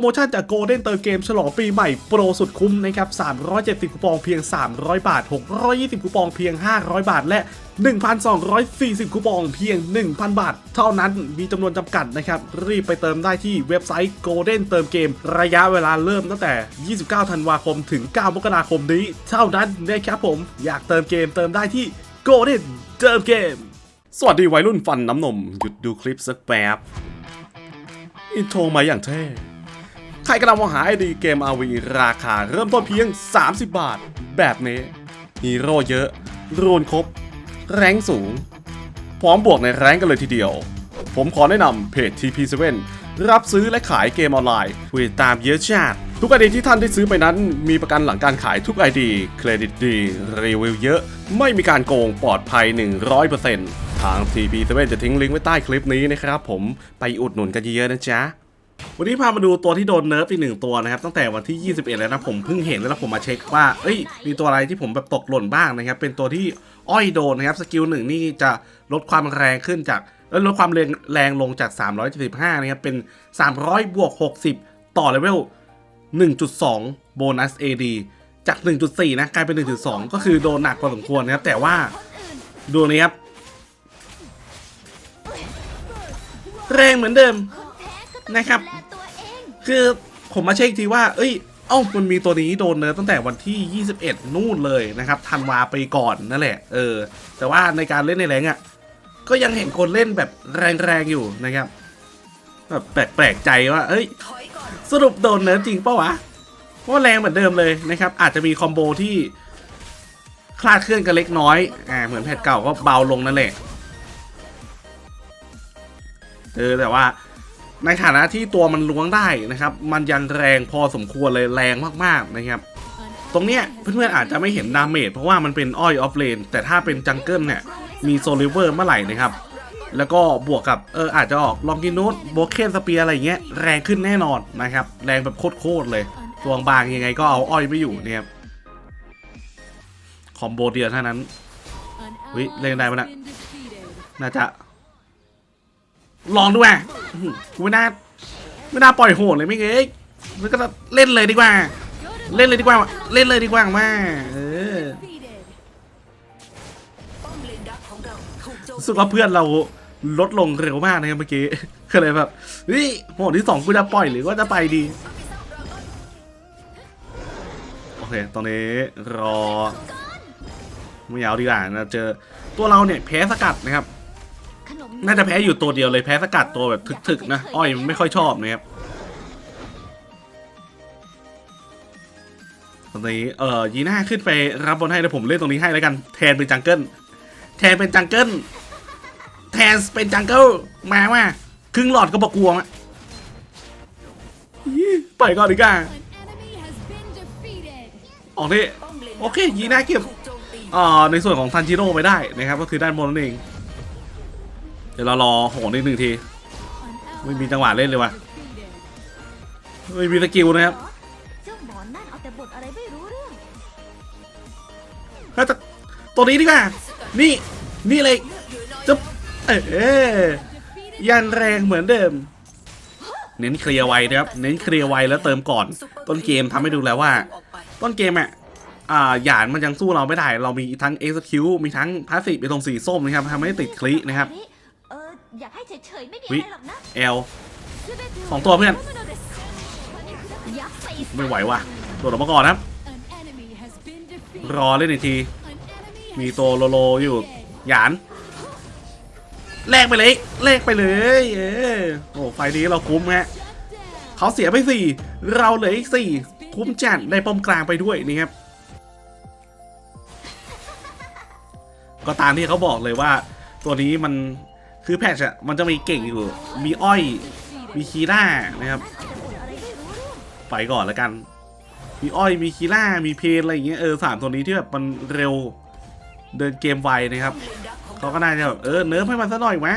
โมชั่นจากโกลเด้นเติมเกมฉลองปีใหม่โปรสุดคุ้มนะครับ 370 คูปองเพียง 300 บาท 620 คูปองเพียง 500 บาท และ 1,240 คูปองเพียง 1,000 บาท เท่านั้นมีจำนวนจำกัดนะครับ รีบไปเติมได้ที่เว็บไซต์ Golden เติมเกม ระยะเวลาเริ่มตั้งแต่ 29 ธันวาคมถึง 9 มกราคมนี้ เท่านั้นนะครับผมอยากเติมเกมเติมได้ที่ Golden เติมเกม สวัสดีวัยรุ่นฟันน้ำนม หยุดดูคลิปสักแป๊บอินโทรมาอย่างเท่ ใครกำลังมองหาไอดีเกม RV ราคาเริ่มต้นเพียง 30 บาท แบบนี้ฮีโร่เยอะ รูนครบ แรงสูง พร้อมบวกในแรงกันเลยทีเดียว ผมขอแนะนำเพจ TP7 รับซื้อและขายเกมออนไลน์ผู้ติดตามเยอะชาติ ทุกไอดีที่ท่านได้ซื้อไปนั้น มีประกันหลังการขายทุกไอดีเครดิตดี รีวิวเยอะ ไม่มีการโกงปลอดภัย 100%ทาง TP7 จะทิ้งลิงก์ไว้ใต้คลิปนี้นะครับผมไปอุดหนุนกันเยอะๆนะจ๊ะ วันนี้พามาดูตัวที่โดนเนิร์ฟอีกหนึ่งตัวนะครับตั้งแต่วันที่ 21 แล้วนะผมเพิ่งเห็นแล้วผมมาเช็คว่าเอ้ยมีตัวอะไรที่ผมแบบตกหล่นบ้างนะครับเป็นตัวที่อ้อยโดนนะครับสกิลหนึ่งนี่จะลดความแรงขึ้นจากเอ้ยลดความแรงแรงลงจาก 375 นะครับเป็น 300 บวก 60 ต่อเลเวล 1.2 โบนัส AD จาก 1.4 นะกลายเป็น 1.2 ก็คือโดนหนักพอสมควรนะครับแต่ว่าดูนี้ครับ แรงเหมือนเดิม นะครับ คือผมมาเช็คทีว่า เอ้ย เอ้า มันมีตัวนี้โดนเนิร์ฟตั้งแต่วันที่ 21 นู่นเลยนะครับธันวาไปก่อนนั่นแหละ เออ แต่ว่าในการเล่นในแรงอะ ก็ยังเห็นคนเล่นแบบแรงๆอยู่นะครับ แบบแปลกๆใจว่า เอ้ย สรุปโดนเนิร์ฟจริงเปะวะเพราะว่าแรงเหมือนเดิมเลยนะครับ อาจจะมีคอมโบที่คลาดเคลื่อนกันเล็กน้อย อ่า เหมือนแพทเก่าก็เบาลงนั่นแหละ เออ แต่ว่า ในฐานะที่ตัวมันล้วงได้นะครับ มันยังแรงพอสมควรเลยแรงมากๆนะครับ ตรงเนี้ยเพื่อนๆอาจจะไม่เห็นดาเมจเพราะว่ามันเป็นอ้อยออฟเลนแต่ถ้าเป็นจังเกิลเนี่ยมีโซลิเวอร์เมื่อไหร่นะครับ แล้วก็บวกกับเอออาจจะออกลองกินโนตโบเคนสเปียอะไรเงี้ยแรงขึ้นแน่นอนนะครับ แรงแบบโคตรๆเลยตัวบางยังไงก็เอาอ้อยไม่อยู่เนี่ยครับคอมโบเดียวเท่านั้นวิเล่นได้ปะนะน่าจะ ลองด้วยกูไม่น่าไม่น่าปล่อยโหดเลยไม่เอ้ยแล้วก็เล่นเลยดีกว่า เล่นเลยดีกว่า เล่นเลยดีกว่ามาเออสึกว่าเพื่อนเราลดลงเร็วมากนะครับเมื่อกี้ก็เลยแบบเฮ้ยโหดที่สองกูจะปล่อยหรือว่าจะไปดี โอเค ตอนนี้รอไม่เอาดีกว่านะเจอตัวเราเนี่ยแพ้สกัดนะครับ น่าจะแพ้อยู่ตัวเดียวเลยแพ้สกัดตัวแบบถึกๆนะ อ้อยไม่ค่อยชอบนะครับตอนนี้เอ่อยีน่าขึ้นไปรับบอลให้แล้วผมเล่นตรงนี้ให้แล้วกัน แทนเป็นจังเกิลแทนเป็นจังเกิลแทนเป็นจังเกิลมาว่าครึ่งหลอดก็บอกกลัวมะไปก่อนดีกว่าออกดิโอเคยีน่าเก็บเอ่อในส่วนของทันจิโร่ไปได้นะครับ ก็คือด้านบนนั่นเอง เดี๋ยวเรารอโหนอีกหนึ่งที ไม่มีจังหวะเล่นเลยว่ะไม่มีสกิลนะครับเจ้าหมอนนั่นเอาแต่บทอะไรไม่รู้เรื่องแล้วตัวนี้ดีกว่า นี่ นี่เลยจะเออยันแรงเหมือนเดิม เน้นเคลียร์ไวนะครับ เน้นเคลียร์ไวแล้วเติมก่อน ต้นเกมทำให้ดูแล้วว่า ต้นเกมอะอ่าหยานมันยังสู้เราไม่ได้ เรามีทั้ง execute มีทั้งพาสซีฟไปตรงสีส้มนะครับทำให้ติดคลินะครับ อออยากให้เฉยๆไม่มีวิอะไรหรอกนะแอลสองตัวเพื่อนยักษ์ไปไม่ไหวว่ะโดดออกมาก่อนนะครับ รอเล่นอีกที มีตัวโลโลอยู่หยานแลกไปเลยแลกไปเลย เออโอ้ไฟล์นี้เราคุ้มฮะเขาเสียไปสี่เราเหลืออีกสี่คุ้มจัดได้ป้อมกลางไปด้วยนี่ครับ ก็ตามที่เขาบอกเลยว่า ตัวนี้มัน คือแพทช์อะมันจะมีเก่งอยู่ มีอ้อย มีคีร่านะครับ ไปก่อนแล้วกัน มีอ้อย มีคีล่า มีเพนอะไรอย่างเงี้ย เออสามตัวนี้ที่แบบมันเร็ว เดินเกมไวนะครับเขาก็น่าจะแบบเออเนิร์ฟให้มันสักหน่อยไหม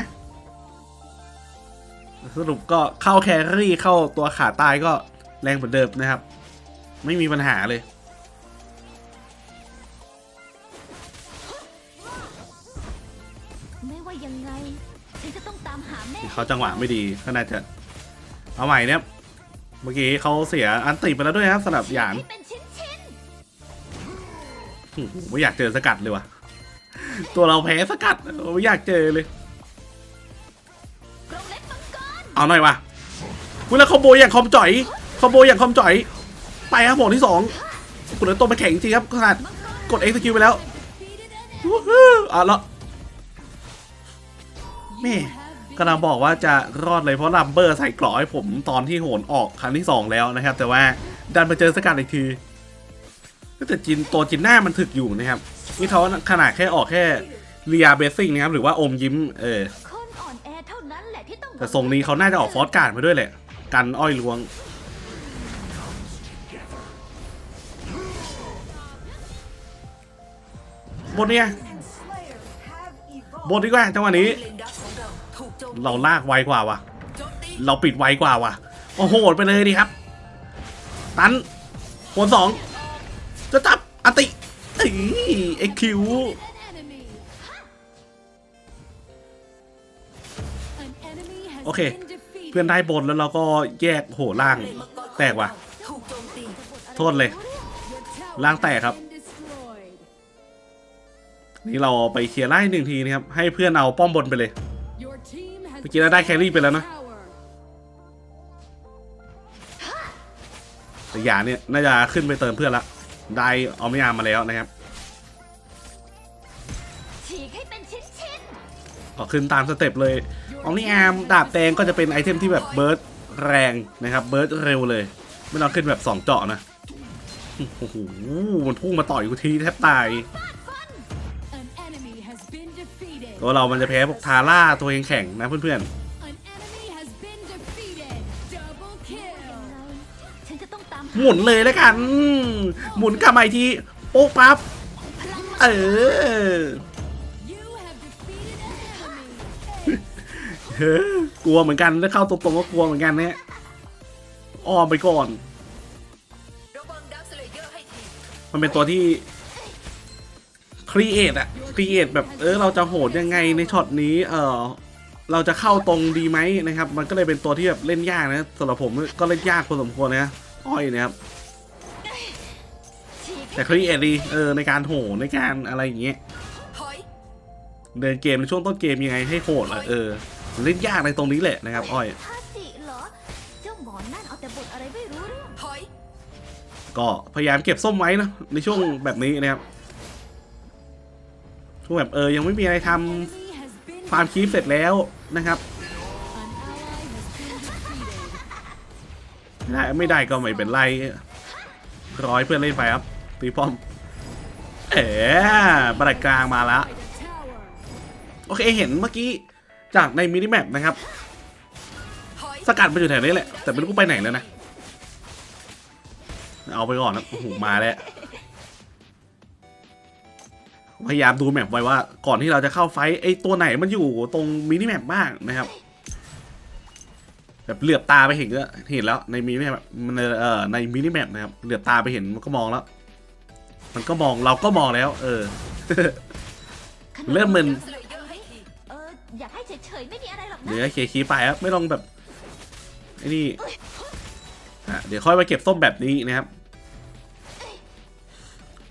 สรุปก็เข้าแครี่เข้าตัวขาตายก็แรงเหมือนเดิมนะครับ ไม่มีปัญหาเลยไม่ว่ายังไง ฉันจะต้องตามหาแม่เขาจังหวะไม่ดีก็น่าจะเอาใหม่เนี่ยเมื่อกี้เขาเสียอันติไปแล้วด้วยนะครับสำหรับหยานให้เป็นชิ้นชิ้นโอ้โหไม่อยากเจอสกัดเลยว่ะ ตัวเราแพ้สกัดไม่อยากเจอเลยๆกรงเล็บมังกรเอาหน่อยว่ะคุณแล้วคอมโบอย่างคอมจ่อยคอมโบอย่างคอมจ่อย ไปครับผมที่สองคุณแล้วตัวมาแข็งจริงครับขนาดกด execute ไปแล้ว วู้ฮู้อะแล้ว แม่กำลังบอกว่าจะรอดเลยเพราะลัมเบอร์ใส่กราะให้ผมตอนที่โหนออกครั้งที่สองแล้วนะครับ แต่ว่าดันมาเจอสกัดอีกทีแต่จินตัวจินหน้ามันถึกอยู่นะครับนี่เขาขนาดแค่ออกแค่เรียเบสซิ่งนะครับหรือว่าอมยิ้มเออแต่ทรงนี้เขาน่าจะออกฟอสการ์ดมาด้วยแหละ กันอ้อยลวงบนเนี่ยบนดีกว่าจังหวะนี้ เราลากไวกว่าวะเราปิดไวกว่าวะโอ้โหดไปเลยดีครับ ตันผลสองจะจับอติเอ็กคิวโอเค เพื่อนได้บนแล้วเราก็แยกโหล่างแตกว่ะ โทษเลย ล่างแตกครับ นี่เราไปเคลียร์ไล่หนึ่งทีนะครับ ให้เพื่อนเอาป้อมบนไปเลย เมื่ออกี้กี้เราเราได้ได้แคแครี่รี่ไปไปแล้แล้ววนะนะแต่หยาเนี่ยน่าจะขึ้นไปเติมเพื่อนละ ได้เอาไม่ยามมาแล้วนะครับฉีกให้เป็นชิ้นชิ้นก็ขึ้นตามสเต็ปเลยออมนี่อาร์มดาบแดงก็จะเป็นไอเทมที่แบบเบิร์ดแรงนะครับ เบิร์ดเร็วเลย ไม่ต้องขึ้นแบบ 2 เจาะนะ โอ้โห มันพุ่งมาต่อยกูทีแทบตาย ตัวเรามันจะแพ้พวกทาร่าตัวเองแข็งนะเพื่อนๆฉันจะต้องตามๆหมุนเลยแล้วกัน หมุนกลับมาอีกทีโป๊กปั๊บพลังเออเฮ้อกลัวเหมือนกันถ้าเข้าตรงๆก็กลัวเหมือนกันเนี่ยอ้อมไปก่อนระวังดักสเลเยอร์ให้ทีมันเป็นตัวที่ ครีเอทอะครีเอทแบบเออเราจะโหดยังไงในช็อตนี้เออเราจะเข้าตรงดีไหมนะครับ มันก็เลยเป็นตัวที่แบบเล่นยากนะสำหรับผมก็เล่นยากพอสมควรนะอ้อยนะครับแต่ครีเอทดีเออในการโหดในการอะไรอย่างเงี้ยเดินเกมในช่วงต้นเกมยังไงให้โหดอะเออเล่นยากในตรงนี้แหละนะครับอ้อยก็พยายามเก็บส้มไว้นะในช่วงแบบนี้นะครับ ช่วงแบบเออยังไม่มีอะไรทำฟาร์มคีฟเสร็จแล้วนะครับไม่ได้ไม่ได้ก็ไม่เป็นไรร้อยเพื่อนเล่นไปครับตีป้อม เอ๋บัตรกลางมาแล้วโอเคเห็นเมื่อกี้จากในมินิแมปนะครับ สกัดมาอยู่แถวนี้แหละ แต่ไม่รู้ไปไหนแล้วนะ เอาไปก่อนนะโอ้โหมาแล้ว พยายามดูแมปไว้ว่าก่อนที่เราจะเข้าไฟท์ไอ้ตัวไหนมันอยู่ตรงมินิแมปบ้างนะครับ แบบเหลือบตาไปเห็นก็เห็นแล้วในมินิแมปมันเอ่อในมินิแมปนะครับเหลือบตาไปเห็นมันก็มองแล้ว มันก็มองเราก็มองแล้ว เออ เริ่มมึนดักสเลเยอร์ให้ทีเอออยากให้เฉยๆไม่มีอะไรหรอกนะเดี๋ยวเคลียร์คีย์ไปครับไม่ต้องแบบไอ้นี่อะเดี๋ยวค่อยมาเก็บส้มแบบนี้นะครับ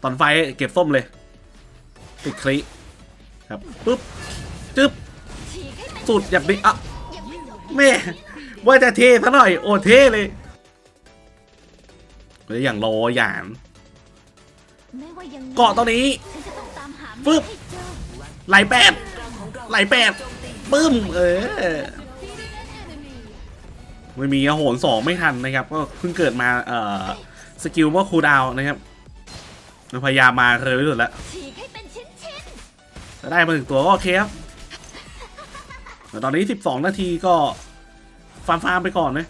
ตอนไฟเก็บส้มเลย ติดคลิครับปุ๊บจึ๊บสุดแบบนี้อะยังไม่จบแม่ว่าจะเทซะหน่อย โอ้เทเลยเดี๋ยวอย่างรอหยานไม่ว่างเกาะตอนนี้ปึ๊บไหลแปดไหลแปดปึ้ม เออไม่มีโหนสองไม่ทันนะครับ ก็เพิ่งเกิดมาเอ่อสกิลว่าคูลดาวน์นะครับ พยายามมาเร็วที่สุดแล้ว ได้มาถึงตัวก็โอเคครับแต่ตอนนี้ 12 นาทีก็ฟาร์มฟาร์มไปก่อนนะ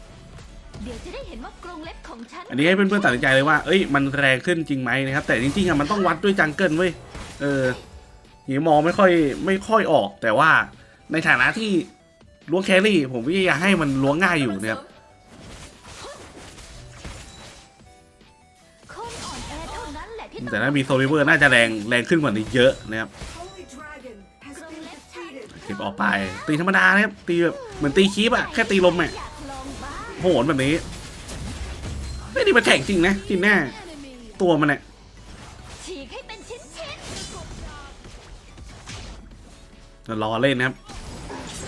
ๆเดี๋ยวจะได้เห็นว่ากรงเล็บของฉันอันนี้ให้เพื่อนๆตัดสินใจเลยว่า เอ้ย มันแรงขึ้นจริงไหมนะครับ แต่จริงๆอะมันต้องวัดด้วยจังเกิลเว้ย เออหีมองไม่ค่อยไม่ค่อยออก แต่ว่าในฐานะที่ล้วงแครี่ ผมก็อยากให้มันล้วงง่ายอยู่นะครับ แต่ถ้ามีโซลิเวอร์น่าจะแรงแรงขึ้นกว่านี้เยอะนะครับเก็บออกไป ตีธรรมดานะครับตีแบบเหมือนตีคีปอะแค่ตีลมอะโหนแบบนี้ไม่นี่มันแข่งจริงนะจริงแน่ตัวมันเนี่ยจะรอเล่นนะครับ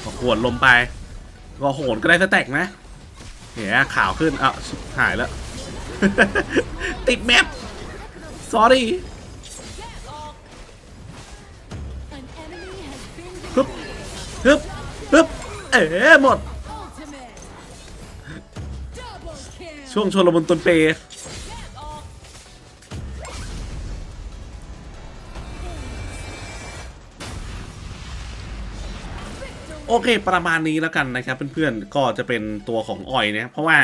ก็ขวดลมไป ก็โหนก็ได้สแต็กนะเหี้ยขาวขึ้นอ้าวชิบหายแล้ว ติดแมป sorry ฮึบฮึบฮึบเอ๋หมด ช่วงชนลมุนตุนเปโอเค ประมาณนี้แล้วกันนะครับเพื่อนๆ ก็จะเป็นตัวของออยนะ เพราะว่า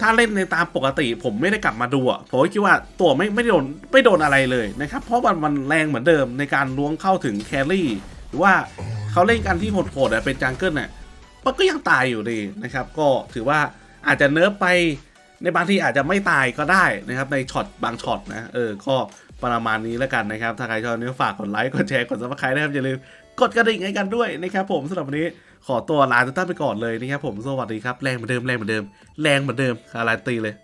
ถ้าเล่นในตามปกติ ผมไม่ได้กลับมาดูอะผมคิดว่าตัวไม่ไม่โดนไม่โดนอะไรเลยนะครับ เพราะมันมันแรงเหมือนเดิมในการล้วงเข้าถึงแครี่ หรือว่าเขาเล่นกันที่โหดๆอะเป็นจังเกิลน่ะมันก็ยังตายอยู่ดีนะครับ ก็ถือว่าอาจจะเนิร์ฟไปในบางที่อาจจะไม่ตายก็ได้นะครับ ในช็อตบางช็อตนะเออก็ประมาณนี้แล้วกันนะครับ ถ้าใครชอบเนื้อฝากกดไลค์กดแชร์กดซับสไครต์นะครับอย่าลืมกดกระดิ่งให้กันด้วยนะครับผมสำหรับวันนี้ ขอตัวลาทุกท่านไปก่อนเลยนะครับผมสวัสดีครับแรงเหมือนเดิมแรงเหมือนเดิมแรงเหมือนเดิมการันตีเลย